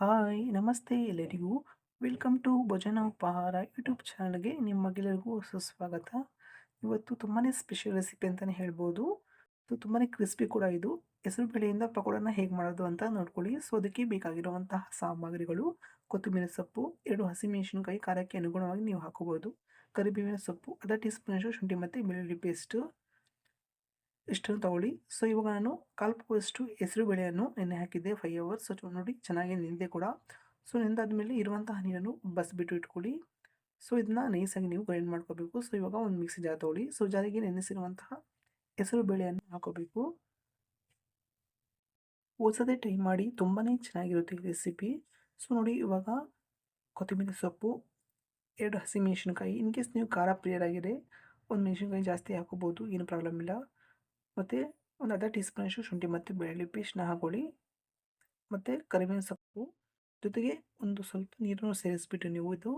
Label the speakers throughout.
Speaker 1: Hi, ನಮಸ್ತೆ ಎಲ್ಲರಿಗೂ. Welcome to ಭಜನ ಉಪಹಾರ ಯೂಟ್ಯೂಬ್ ಚಾನಲ್ಗೆ ನಿಮಗೆಲ್ಲರಿಗೂ ಸುಸ್ವಾಗತ ಇವತ್ತು ತುಂಬಾ ಸ್ಪೆಷಲ್ ರೆಸಿಪಿ ಅಂತಲೇ ಹೇಳ್ಬೋದು. ಇದು ತುಂಬಾ ಕ್ರಿಸ್ಪಿ ಕೂಡ ಇದು. ಹೆಸರು ಬೇಳೆಯಿಂದ ಪಕೋಡನ ಹೇಗೆ ಮಾಡೋದು ಅಂತ ನೋಡ್ಕೊಳ್ಳಿ. ಸೊ, ಅದಕ್ಕೆ ಬೇಕಾಗಿರುವಂತಹ ಸಾಮಗ್ರಿಗಳು ಕೊತ್ತಂಬರಿ ಸೊಪ್ಪು, ಎರಡು ಹಸಿಮೆಣಸಿನಕಾಯಿ, ಖಾರಕ್ಕೆ ಅನುಗುಣವಾಗಿ ನೀವು ಹಾಕೋಬೋದು. ಕರಿಬೇವಿನ ಸೊಪ್ಪು, ಅರ್ಧ ಟೀ ಸ್ಪೂನಷ್ಟು ಶುಂಠಿ ಮತ್ತು ಬೆಳ್ಳುಳ್ಳಿ ಪೇಸ್ಟು. ಇಷ್ಟನ್ನು ತಗೊಳ್ಳಿ. ಸೊ ಇವಾಗ ನಾನು ಕಾಲು ಕಪ್ಪಷ್ಟು ಹೆಸರು ಬೇಳೆಯನ್ನು ನೆನೆ ಹಾಕಿದ್ದೆ ಫೈವ್ ಅವರ್ಸ್ ಸೊ ನೋಡಿ, ಚೆನ್ನಾಗಿ ನೆನೆದೆ ಕೂಡ. ಸೊ ನೆಂದಾದ್ಮೇಲೆ ಇರುವಂತಹ ನೀರನ್ನು ಬಸ್ಬಿಟ್ಟು ಇಟ್ಕೊಳ್ಳಿ. ಸೊ ಇದನ್ನ ನೈಸಾಗಿ ನೀವು ಗ್ರೈಂಡ್ ಮಾಡ್ಕೋಬೇಕು. ಸೊ ಇವಾಗ ಒಂದು ಮಿಕ್ಸಿ ಜಾರ್ ತಗೊಳ್ಳಿ. ಸೊ ಜಾರಿಗೆ ನೆನೆಸಿರುವಂತಹ ಹೆಸರು ಬೇಳೆಯನ್ನು ಹಾಕೋಬೇಕು. ಓಸದೆ ಟ್ರೈ ಮಾಡಿ ತುಂಬಾ ಚೆನ್ನಾಗಿರುತ್ತೆ ಈ ರೆಸಿಪಿ ಸೊ ನೋಡಿ, ಇವಾಗ ಕೊತ್ತಂಬರಿ ಸೊಪ್ಪು, ಎರಡು ಹಸಿ ಮೆಣಸಿನ್ಕಾಯಿ. ಇನ್ ಕೇಸ್ ನೀವು ಖಾರ ಪ್ರಿಯರಾಗಿದೆ ಒಂದು ಮೆಣಸಿನ್ಕಾಯಿ ಜಾಸ್ತಿ ಹಾಕೋಬೋದು, ಏನು ಪ್ರಾಬ್ಲಮ್ ಇಲ್ಲ. ಮತ್ತು ಒಂದು ಅರ್ಧ ಟೀ ಸ್ಪೂನಷ್ಟು ಶುಂಠಿ ಮತ್ತು ಬೆಳ್ಳುಳ್ಳಿ ಪೇಸ್ಟ್ನ ಹಾಕೊಳ್ಳಿ. ಮತ್ತು ಕರಿಬೇವಿನ ಸೊಪ್ಪು ಜೊತೆಗೆ ಒಂದು ಸ್ವಲ್ಪ ನೀರನ್ನು ಸೇರಿಸ್ಬಿಟ್ಟು ನೀವು ಇದು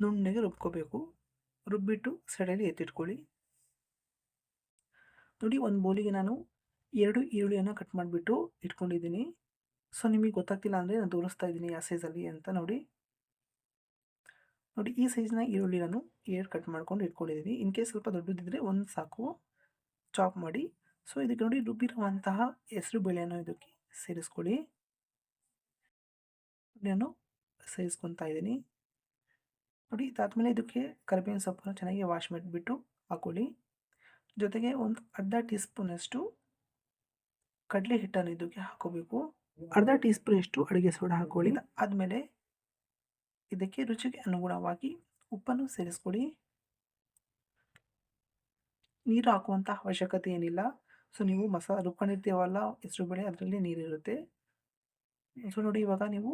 Speaker 1: ನುಣ್ಣಗೆ ರುಬ್ಕೋಬೇಕು. ರುಬ್ಬಿಟ್ಟು ಸೈಡಲ್ಲಿ ಎತ್ತಿಟ್ಕೊಳ್ಳಿ. ನೋಡಿ ಒಂದು ಬೌಲಿಗೆ ನಾನು ಎರಡು ಈರುಳ್ಳಿಯನ್ನು ಕಟ್ ಮಾಡಿಬಿಟ್ಟು ಇಟ್ಕೊಂಡಿದ್ದೀನಿ. ಸೊ, ನಿಮಗೆ ಗೊತ್ತಾಗ್ತಿಲ್ಲ ಅಂದರೆ ನಾನು ತೋರಿಸ್ತಾ ಇದ್ದೀನಿ ಯಾವ ಸೈಜಲ್ಲಿ ಅಂತ ನೋಡಿ. ನೋಡಿ ಈ ಸೈಜ್ನ ಈರುಳ್ಳಿ ನಾನು ಎರಡು ಕಟ್ ಮಾಡ್ಕೊಂಡು ಇಟ್ಕೊಂಡಿದ್ದೀನಿ. ಇನ್ ಕೇಸ್ ಸ್ವಲ್ಪ ದೊಡ್ಡದಿದ್ದರೆ ಒಂದು ಸಾಕು. ಚಾಪ್ ಮಾಡಿ. ಸೊ, ಇದಕ್ಕೆ ನೋಡಿ ರುಬ್ಬಿರುವಂತಹ ಹೆಸರು ಬೇಳೆಯನ್ನು ಇದಕ್ಕೆ ಸೇರಿಸ್ಕೊಳ್ಳಿ. ನಾನು ಸೇರಿಸ್ಕೊತಾ ಇದ್ದೀನಿ. ನೋಡಿ, ಇದಾದಮೇಲೆ ಇದಕ್ಕೆ ಕರಿಬೇವಿನ ಸೊಪ್ಪನ್ನು ಚೆನ್ನಾಗಿ ವಾಶ್ ಮಾಡಿಬಿಟ್ಟು ಹಾಕೊಳ್ಳಿ. ಜೊತೆಗೆ ಒಂದು ಅರ್ಧ ಟೀ ಸ್ಪೂನಷ್ಟು ಕಡಲೆ ಹಿಟ್ಟನ್ನು ಇದಕ್ಕೆ ಹಾಕೋಬೇಕು. ಅರ್ಧ ಟೀ ಸ್ಪೂನಷ್ಟು ಅಡುಗೆ ಸೋಡಾ ಹಾಕೊಳ್ಳಿ. ಆದಮೇಲೆ ಇದಕ್ಕೆ ರುಚಿಗೆ ಅನುಗುಣವಾಗಿ ಉಪ್ಪನ್ನು ಸೇರಿಸ್ಕೊಳ್ಳಿ. ನೀರು ಹಾಕುವಂಥ ಅವಶ್ಯಕತೆ ಏನಿಲ್ಲ. ಸೊ, ನೀವು ಮಸಾಲ ರುಬ್ಕೊಂಡಿರ್ತೀವಲ್ಲ ಹೆಸರು ಬೇಳೆ ಅದರಲ್ಲಿ ನೀರಿರುತ್ತೆ. ಸೊ, ನೋಡಿ ಇವಾಗ ನೀವು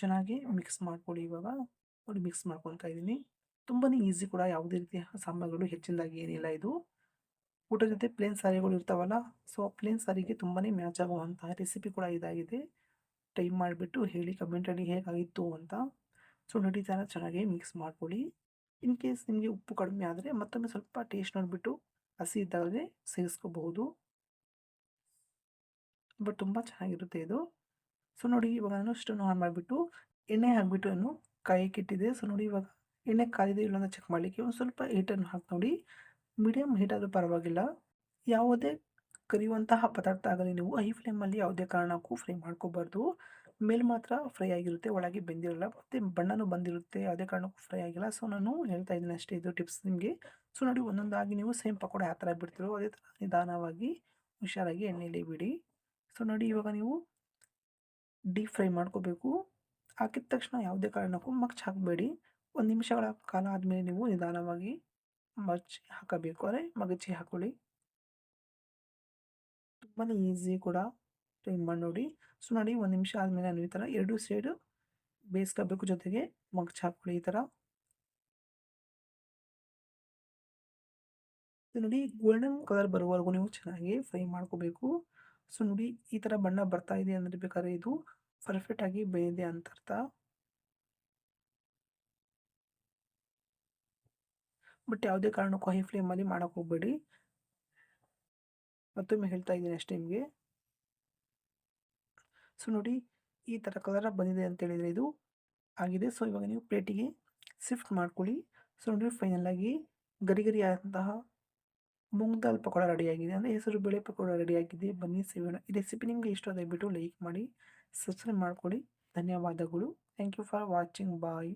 Speaker 1: ಚೆನ್ನಾಗಿ ಮಿಕ್ಸ್ ಮಾಡ್ಕೊಳ್ಳಿ ಇವಾಗ. ನೋಡಿ ಮಿಕ್ಸ್ ಮಾಡ್ಕೊಳ್ತಾ ಇದ್ದೀನಿ. ತುಂಬಾ ಈಸಿ ಕೂಡ ಯಾವುದೇ ರೀತಿಯ ಸಾಂಬಾರುಗಳು ಹೆಚ್ಚಿನದಾಗಿ ಏನಿಲ್ಲ ಇದು. ಊಟದ ಜೊತೆ ಪ್ಲೇನ್ ಸಾರಿಗಳು ಇರ್ತಾವಲ್ಲ, ಸೊ ಪ್ಲೇನ್ ಸಾರಿಗೆ ತುಂಬಾ ಮ್ಯಾಚ್ ಆಗುವಂತಹ ರೆಸಿಪಿ ಕೂಡ ಇದಾಗಿದೆ. ಟೈಮ್ ಮಾಡಿಬಿಟ್ಟು ಹೇಳಿ ಕಮೆಂಟಲ್ಲಿ ಹೇಗಾಗಿತ್ತು ಅಂತ. ಸೊ, ನೋಡಿ ಥರ ಚೆನ್ನಾಗಿ ಮಿಕ್ಸ್ ಮಾಡ್ಕೊಳ್ಳಿ. ಇನ್ ಕೇಸ್ ನಿಮಗೆ ಉಪ್ಪು ಕಡಿಮೆ ಆದರೆ ಮತ್ತೊಮ್ಮೆ ಸ್ವಲ್ಪ ಟೇಸ್ಟ್ ನೋಡಿಬಿಟ್ಟು ಹಸಿ ಇದ್ದಾಗಲೇ ಸೇರಿಸ್ಕೋಬಹುದು. ಬಟ್ ತುಂಬ ಚೆನ್ನಾಗಿರುತ್ತೆ ಇದು. ಸೊ ನೋಡಿ ಇವಾಗ ನಾನು ಇಷ್ಟನ್ನು ಆನ್ ಮಾಡಿಬಿಟ್ಟು ಎಣ್ಣೆ ಹಾಕಿಬಿಟ್ಟು ಕಾಯಿಗೆ ಇಟ್ಟಿದೆ ಸೊ ನೋಡಿ ಇವಾಗ ಎಣ್ಣೆ ಕಾಯಿದೆ ಇಲ್ಲ ಚೆಕ್ ಮಾಡಲಿಕ್ಕೆ ಒಂದು ಸ್ವಲ್ಪ ಹೀಟನ್ನು ಹಾಕಿ ನೋಡಿ. ಮೀಡಿಯಮ್ ಹೀಟ್ ಆದರೂ ಪರವಾಗಿಲ್ಲ. ಯಾವುದೇ ಕರಿಯುವಂತಹ ಪದಾರ್ಥ ಆಗಲಿ ನೀವು ಹೈ ಫ್ಲೇಮಲ್ಲಿ ಯಾವುದೇ ಕಾರಣಕ್ಕೂ ಫ್ರೈ ಮಾಡ್ಕೋಬಾರ್ದು. ಮೇಲೆ ಮಾತ್ರ ಫ್ರೈ ಆಗಿರುತ್ತೆ, ಒಳಗೆ ಬೆಂದಿರಲ್ಲ, ಮತ್ತು ಬಣ್ಣನೂ ಬಂದಿರುತ್ತೆ, ಯಾವುದೇ ಕಾರಣಕ್ಕೂ ಫ್ರೈ ಆಗಿಲ್ಲ. ಸೊ ನಾನು ಹೇಳ್ತಾ ಇದ್ದೀನಿ ಅಷ್ಟೇ ಇದು ಟಿಪ್ಸ್ ನಿಮಗೆ. ಸೊ ನೋಡಿ, ಒಂದೊಂದಾಗಿ ನೀವು ಸೇಮ್ ಪಕೋಡ ಯಾವ ಥರ ಬಿಡ್ತೀರೋ, ಅದೇ ಥರ ನಿಧಾನವಾಗಿ ಹುಷಾರಾಗಿ ಎಣ್ಣೆಯಲ್ಲಿ ಬಿಡಿ. ಸೊ ನೋಡಿ, ಇವಾಗ ನೀವು ಡೀಪ್ ಫ್ರೈ ಮಾಡ್ಕೋಬೇಕು. ಹಾಕಿದ ತಕ್ಷಣ ಯಾವುದೇ ಕಾರಣಕ್ಕೂ ಮಗ್ಚ್ ಹಾಕಬೇಡಿ. ಒಂದು ನಿಮಿಷಗಳ ಕಾಲ ಆದಮೇಲೆ ನೀವು ನಿಧಾನವಾಗಿ ಮಚ್ಚಿ ಹಾಕಬೇಕು. ಅಂದರೆ ಮಗಚಿ ಹಾಕೊಳ್ಳಿ. ತುಂಬಾ ಈಸಿ ಕೂಡ. ಟ್ರೈ ಮಾಡಿ ನೋಡಿ. ಸೊ ನೋಡಿ ಒಂದು ನಿಮಿಷ ಆದಮೇಲೆ ನಾನು ಈ ಥರ ಎರಡು ಸೈಡು ಬೇಯಿಸ್ಕೋಬೇಕು ಜೊತೆಗೆ ಮಗ್ಚ್ ಹಾಕೊಳ್ಳಿ ಈ ಥರ ನೋಡಿ ಗೋಲ್ಡನ್ ಕಲರ್ ಬರುವವರೆಗೂ ನೀವು ಚೆನ್ನಾಗಿ ಫ್ರೈ ಮಾಡ್ಕೋಬೇಕು. ಸೊ ನೋಡಿ ಈ ಥರ ಬಣ್ಣ ಬರ್ತಾ ಇದೆ ಅಂದರೆ ಬೇಕಾದ್ರೆ ಇದು ಪರ್ಫೆಕ್ಟಾಗಿ ಬೇಯಿದೆ ಅಂತ ಅರ್ಥ. ಬಟ್ ಯಾವುದೇ ಕಾರಣಕ್ಕೂ ಹೈ ಫ್ಲೇಮಲ್ಲಿ ಮಾಡೋಕ್ಕೆ ಹೋಗಬೇಡಿ. ಮತ್ತೊಮ್ಮೆ ಹೇಳ್ತಾ ಇದ್ದೀನಿ ಅಷ್ಟೇ ನಿಮಗೆ. ಸೊ ನೋಡಿ ಈ ಥರ ಕಲರ ಬಂದಿದೆ ಅಂತ ಹೇಳಿದರೆ ಇದು ಆಗಿದೆ. ಸೊ ಇವಾಗ ನೀವು ಪ್ಲೇಟಿಗೆ ಶಿಫ್ಟ್ ಮಾಡ್ಕೊಳ್ಳಿ. ಸೊ ನೋಡಿ ಫೈನಲಾಗಿ ಗರಿ ಗರಿ ಆದಂತಹ ಮೂಂಗ್ ದಾಲ್ ಪಕೋಡ ರೆಡಿಯಾಗಿದೆ ಅಂದರೆ ಹೆಸರು ಬೇಳೆ ಪಕೋಡ ರೆಡಿಯಾಗಿದೆ ಬನ್ನಿ ಸೇವೋಣ ಈ ರೆಸಿಪಿ ನಿಮಗೆ ಇಷ್ಟ ದಯವಿಟ್ಟು ಲೈಕ್ ಮಾಡಿ ಸಬ್ಸ್ಕ್ರೈಬ್ ಮಾಡ್ಕೊಳ್ಳಿ. ಧನ್ಯವಾದಗಳು. Thank you for watching bye